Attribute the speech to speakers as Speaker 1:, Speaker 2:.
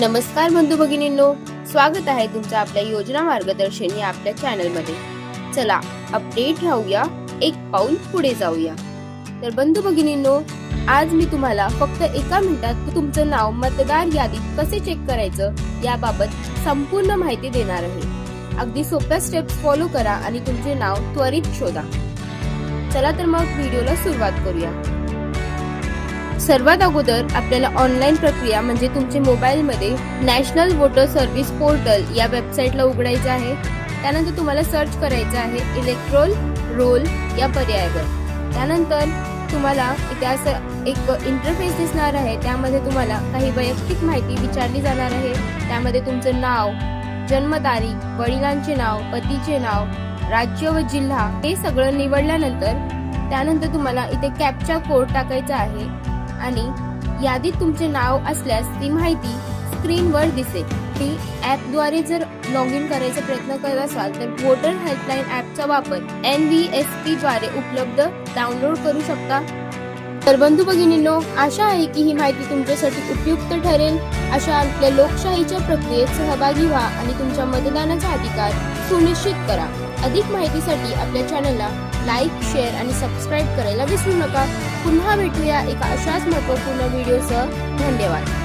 Speaker 1: नमस्कार बंधू भगिनींनो. स्वागत आहे तुमचं आपल्या योजना मार्गदर्शन या आपल्या चॅनलमध्ये. चला अपडेट राहूया एक पाऊल पुढे जाऊया. तर बंधू भगिनींनो आज मी तुम्हाला फक्त एका मिनिटात तुमचं नाव मतदार यादीत कसे चेक करायचं याबाबत संपूर्ण माहिती देणार आहे. अगदी सोप्या स्टेप्स फॉलो करा आणि तुमचे नाव त्वरित शोधा. चला तर मग व्हिडिओला सुरुवात करूया. सर्वात अगोदर आपल्याला ऑनलाईन प्रक्रिया म्हणजे तुमच्या मोबाईलमध्ये नॅशनल वोटर सर्व्हिस पोर्टल या वेबसाईटला उघडायचं आहे. त्यानंतर तुम्हाला सर्च करायचं आहे इलेक्ट्रोल रोल या पर्यायावर. त्यानंतर तुम्हाला इथे असं एक इंटरफेस दिसणार आहे. त्यामध्ये तुम्हाला काही वैयक्तिक माहिती विचारली जाणार आहे. त्यामध्ये तुमचं नाव जन्मतारीख वडिलांचे नाव पतीचे नाव राज्य व जिल्हा हे सगळं निवडल्यानंतर त्यानंतर तुम्हाला इथे कॅपचा कोड टाकायचा आहे. आणि यादीत तुमचे नाव असल्यास ती माहिती स्क्रीनवर दिसेल. ती ॲपद्वारे जर लॉग इन करायचा प्रयत्न करत असाल तर वोटर हेल्पलाईन ॲपचा वापर एन व्ही एस पी द्वारे उपलब्ध डाउनलोड करू शकता. तर बंधू भगिनींनो आशा आहे की ही माहिती तुमच्यासाठी उपयुक्त ठरेल. अशा आपल्या लोकशाहीच्या प्रक्रियेत सहभागी व्हा आणि तुमच्या मतदानाचा अधिकार सुनिश्चित करा. अधिक माहितीसाठी आपल्या चॅनलला लाईक शेअर आणि सबस्क्राईब करायला विसरू नका. पुन्हा भेटूया एका अशाच महत्त्वपूर्ण व्हिडिओसह. धन्यवाद.